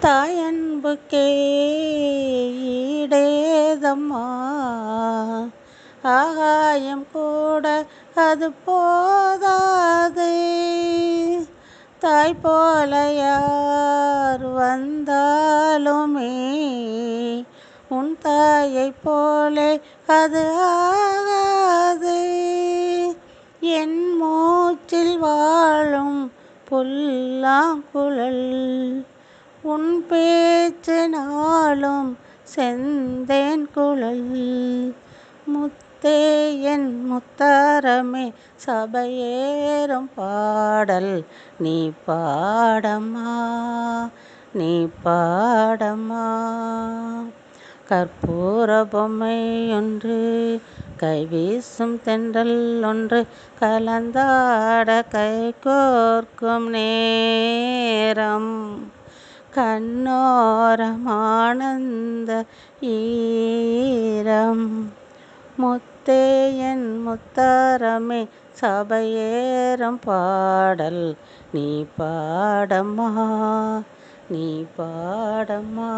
தாயன்புக்கே ஈடேதம்மா. ஆகாயம் கூட அது போதாது. தாய் போல யார் வந்தாலுமே உன் தாயை போலே அது ஆகாது. என் மூச்சில் வாழும் புல்லாங்குழல் உன் பேச்சு நாளும் செந்தேன் குழல். முத்தே என் முத்தாரமே சபையேறும் பாடல். நீ பாடம்மா நீ பாடம்மா. கற்பூர பொம்மை ஒன்று கைவீசும் தென்றல் ஒன்று கலந்தாட கை கோர்க்கும் நேரம். கண்ணோரமானந்த ஈரம். முத்தே என் முத்தாரமே சபையேறும் பாடல். நீ பாடம்மா நீ பாடம்மா.